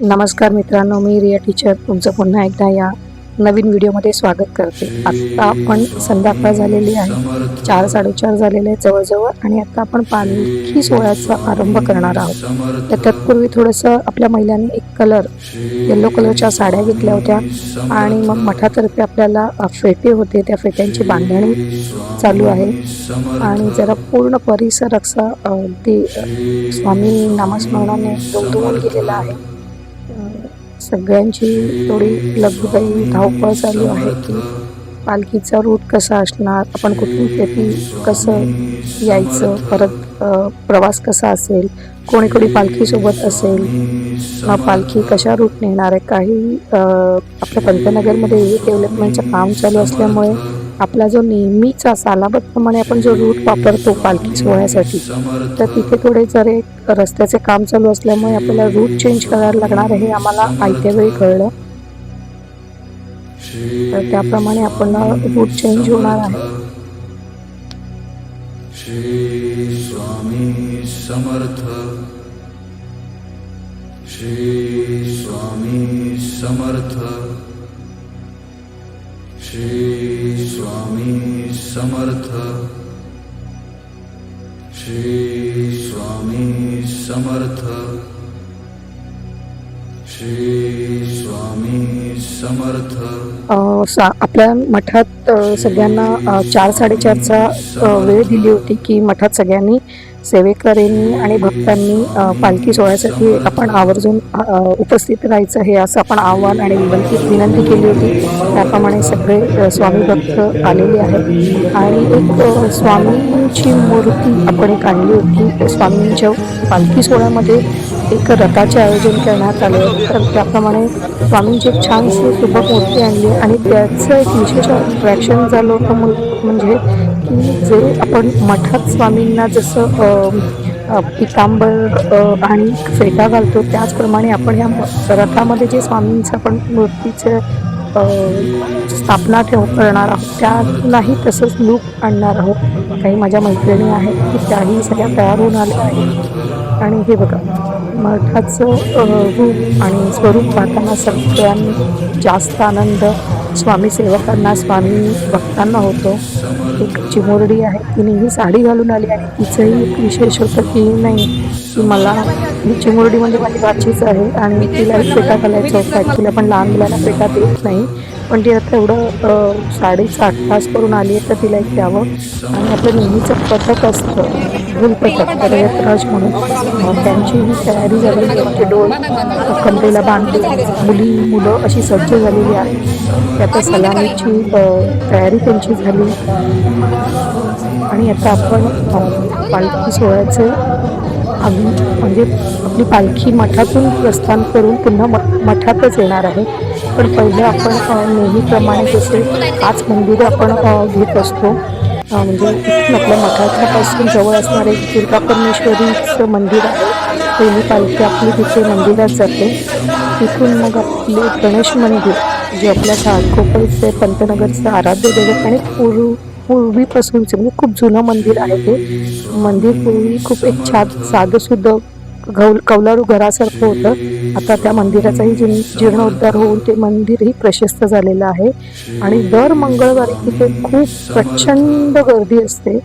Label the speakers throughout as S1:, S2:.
S1: नमस्कार मित्रांनो मी रिया टीचर. तुमचं पुन्हा एकदा या नवीन व्हिडिओमध्ये स्वागत करते. आत्ता आपण संध्याकाळ झालेली आहे. चार साडेचार झालेले आहेत जवळजवळ आणि आता आपण पालखी सोहळ्याचा आरंभ करणार आहोत. तर तत्पूर्वी थोडंसं आपल्या महिलांनी एक कलर येल्लो कलरच्या साड्या घेतल्या होत्या आणि मग मठातर्फे आपल्याला फेटे होते. त्या फेट्यांची बांधणी चालू आहे. आणि जरा पूर्ण परिसर असा ते स्वामी नामस्मरणाने दुमदुमून गेलेला आहे. सगळ्यांची थोडी लगबगाई धावपळ चालू आहे की पालखीचा रूट कसा असणार आपण कुठून तेथी कसं यायचं परत प्रवास कसा असेल कोणी कोणी पालखीसोबत असेल अ, पालखी कशा रूट नेणार आहे काही आपल्या पंतनगरमध्ये डेव्हलपमेंटचं काम चालू असल्यामुळे आपला जो नेहमीचा सालाबतप्रमाणे आपण जो रूट वापरतो पालखी सोहळ्यासाठी तर तिथे थोडे जर एक रस्त्याचे काम चालू असल्यामुळे आपल्याला रूट चेंज करायला लागणार हे आम्हाला आयत्या वेळी कळलं. तर त्याप्रमाणे आपण रूट चेंज होणार आहे.
S2: श्री स्वामी समर्थ. श्री स्वामी समर्थ. श्री स्वामी समर्थ। श्री स्वामी समर्थ। श्री स्वामी समर्थ।
S1: आपल्या मठात सगळ्यांना चार साडेचारचा वेळ दिली होती की मठात सगळ्यांनी सेवेकऱ्यांनी आणि भक्तांनी पालखी सोहळ्यासाठी आपण आवर्जून उपस्थित राहायचं हे असं आपण आव्हान आणि विनंती विनंती केली होती. त्याप्रमाणे सगळे स्वामी भक्त आलेले आहेत. आणि एक स्वामींची मूर्ती आपण एक आणली होती. स्वामींच्या पालखी सोहळ्यामध्ये एक रथाचे आयोजन करण्यात आले तर त्याप्रमाणे स्वामींची एक छानशी सुबक मूर्ती आणली आणि त्याचं एक विशेष अट्रॅक्शन झालं होतं. म्हणजे की जे आपण मठात स्वामींना जसं अ, पितांबर आणि फेटा घालतो त्याचप्रमाणे आपण ह्या रथामध्ये जे स्वामींचं आपण मूर्तीचं स्थापना ठेव करणार आहोत त्यालाही तसंच लूप आणणार आहोत. काही माझ्या मैत्रिणी आहेत की त्याही सगळ्या तयार होऊन आल्या आहेत. आणि हे बघा मठाचं रूप आणि स्वरूप पाहताना सगळ्यांनी जास्त आनंद स्वामी सेवकांना स्वामी भक्तांना होतो. एक चिमुरडी आहे. तिने ही साडी घालून आली आणि तिचंही एक विशेष होतं की नाही की मला ही चिमुरडी म्हणजे माझी बाचीच आहे आणि तिलाही पेटा घालायचा होता. ॲक्च्युली आपण लहान मुलांना पेटा देत नाही. पण ती आता एवढं अ, साडेचा तास करून आली आहे तर तिला एक द्यावं. आणि आपलं नेहमीचं पथक असतं भूल पथक रयतराज म्हणून. त्यांची ही तयारी झाली त्यांचे डोळ डोल बांधले. मुली मुलं अशी सज्ज झालेली आहे त्यात सलामीची तयारी त्यांची झाली. आणि आता आपण पालखी सोहळ्याचे आम्ही म्हणजे आपली पालखी मठातून प्रस्थान करून पुन्हा म मठातच येणार आहे. पण पहिलं आपण नेहमीप्रमाणे जसे पाच मंदिरं आपण घेत असतो म्हणजे आपल्या मठाच्यापासून जवळ असणारे एक दुर्गा परमेश्वरीचं मंदिर आहे. पहिली पालखी आपली तिथे मंदिरात जाते. तिथून मग आपले गणेश मंदिर जे आपल्या घाटकोपरचे पंतनगरचं आराध्य दैवत आणि पूर्व पूर्वीपासूनचे म्हणजे खूप जुनं मंदिर आहे ते. मंदिर पूर्वी खूप एक छान साधंसुद्धा गौल कौलारू घरासारखं होतं. आता त्या मंदिराचाही जीर्ण जीर्णोद्धार होऊन ते मंदिरही प्रशस्त झालेलं आहे. आणि दर मंगळवारी तिथे खूप प्रचंड गर्दी असते.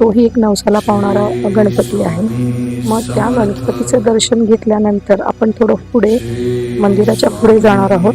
S1: तोही एक नवसाला पावणारा गणपती आहे. मग त्या गणपतीचं दर्शन घेतल्यानंतर आपण थोडं पुढे मंदिराच्या पुढे जाणार आहोत.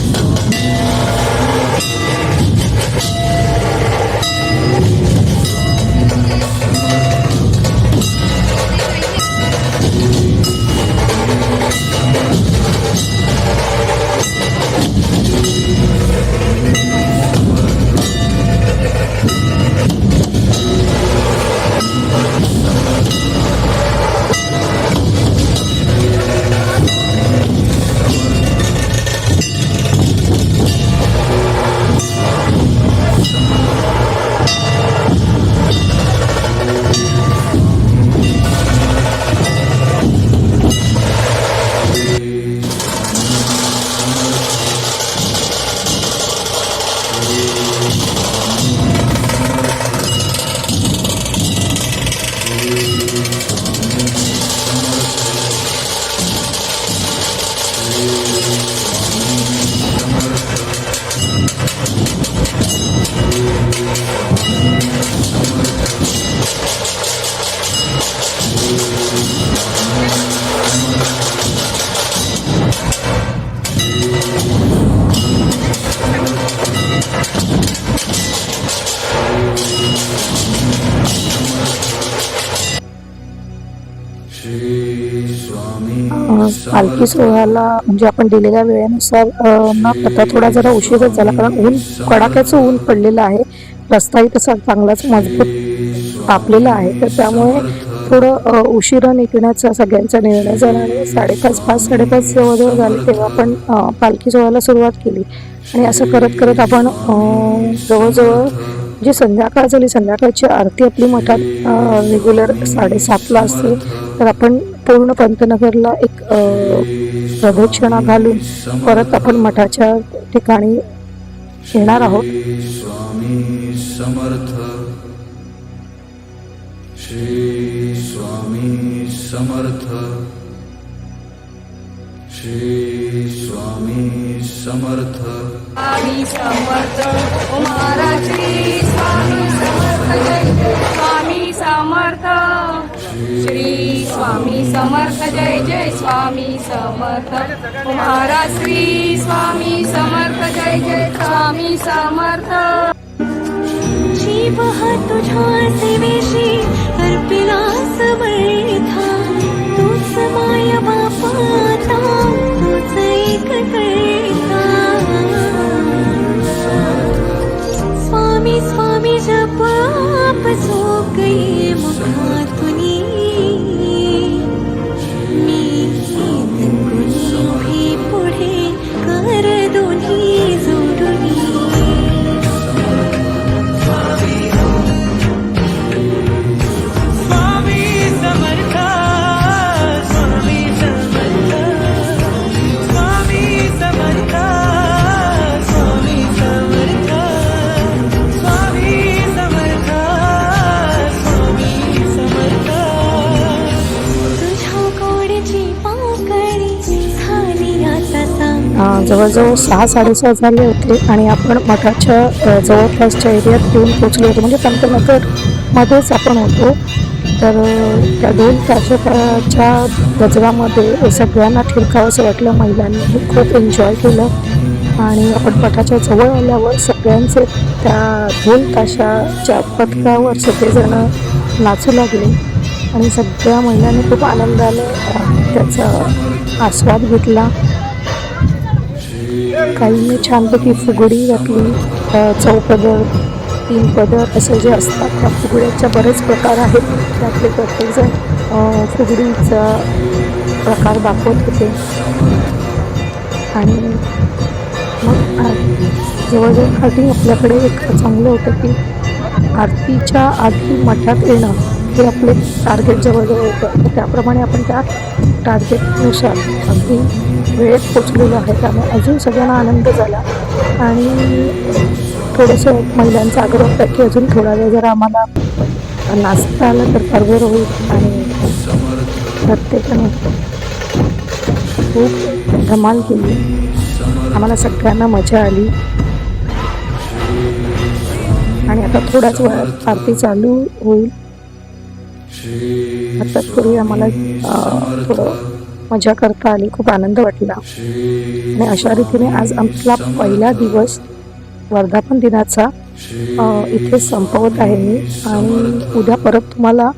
S2: Thank you.
S1: पालखी सोहळ्याला म्हणजे आपण दिलेल्या वेळेनुसार ना पत्ता थोडा जरा उशीरच झाला कारण ऊन कडाक्याचं ऊन पडलेलं आहे. रस्ताही तसा चांगलाच मजबूत तापलेला आहे. तर त्यामुळे थोडं उशिरा निघण्याचा सगळ्यांचा निर्णय झाला आणि साडेपाच पाच साडेपाच जवळजवळ झाले तेव्हा आपण पालखी सोहळ्याला सुरुवात केली. आणि असं करत करत आपण जवळजवळ जी संध्याकाळ झाली संध्याकाळची आरती आपली मठात रेग्युलर साडेसातला असते. तर आपण पूर्ण पंतनगरला एक अ, प्रदक्षिणा घालून परत आपण मठाच्या ठिकाणी येणार आहोत.
S2: स्वामी समर्थ. श्री स्वामी समर्थ. श्री स्वामी समर्थ.
S3: स्वामी समर्थ. महाराज स्वामी समर्थ. श्री स्वामी समर्थ जय जय स्वामी समर्थ. महाराज श्री स्वामी समर्थ जय जय स्वामी समर्थ.
S4: शिव तुझा सेवेशी
S1: जवळजवळ सहा साडेसहा झाले होते आणि आपण मठाच्या जवळपासच्या एरियात येऊन पोचलो होतो. म्हणजे पंतनगरमध्येच आपण होतो. तर त्या दोन तासाच्या गजरामध्ये सगळ्यांना ठिरकावंसं वाटलं. महिलांनी खूप एन्जॉय केलं. आणि आपण मठाच्या जवळ आल्यावर सगळ्यांचे त्या दोन ताशाच्या पथकावर सगळेजण नाचू लागले. आणि सगळ्या महिलांनी खूप आनंदाने त्याचा आस्वाद घेतला. काहींनी छानपैकी फुगडी घातली चौपदर तीन पदर असे जे असतात त्या फुगड्याच्या बरेच प्रकार आहेत. त्यातले प्रत्येकजण फुगडीचा प्रकार दाखवत होते. आणि मग आ- जवळजवळ आधी आपल्याकडे एक चांगलं होतं की आरतीच्या आधी मठात येणं हे आपले टार्गेट जवळजवळ होतं. त्याप्रमाणे आपण त्या टार्गेटनुसार अगदी वेळेत पोचलेलो आहे. त्यामुळे अजून सगळ्यांना आनंद झाला. आणि थोडंसं महिलांचा आग्रह होता की अजून थोडा वेळ जर आम्हाला नाचता आलं तर फार बरं होईल. आणि प्रत्येकाने खूप धमाल केली. आम्हाला सगळ्यांना मजा आली. आणि आता थोड्याच वेळात आरती चालू होईल. आता पूर्वी आम्हाला थोडं मजा करता आली खूप आनंद वाटला. आणि अशा रीतीने आज आमचा पहिला दिवस वर्धापन दिनाचा इथे संपवत आहे मी. आणि उद्या परत तुम्हाला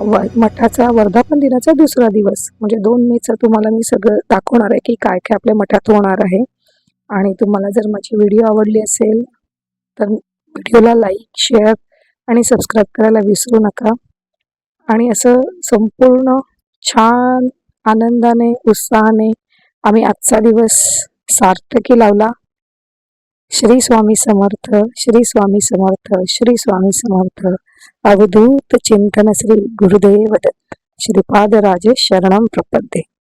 S1: व मठाचा वर्धापन दिनाचा दुसरा दिवस. म्हणजे दोन मेचं तुम्हाला मी सगळं दाखवणार आहे की काय काय आपल्या मठात होणार आहे. आणि तुम्हाला जर माझी व्हिडिओ आवडली असेल तर व्हिडिओला लाईक शेअर आणि सबस्क्राईब करायला विसरू नका. आणि असं संपूर्ण छान आनंदाने उत्साहाने आम्ही आजचा दिवस सार्थकी लावला. श्री स्वामी समर्थ श्री स्वामी समर्थ श्री स्वामी समर्थ. अवधूत चिंतन श्री गुरुदेव श्रीपाद राजे शरणम प्रपद्ये.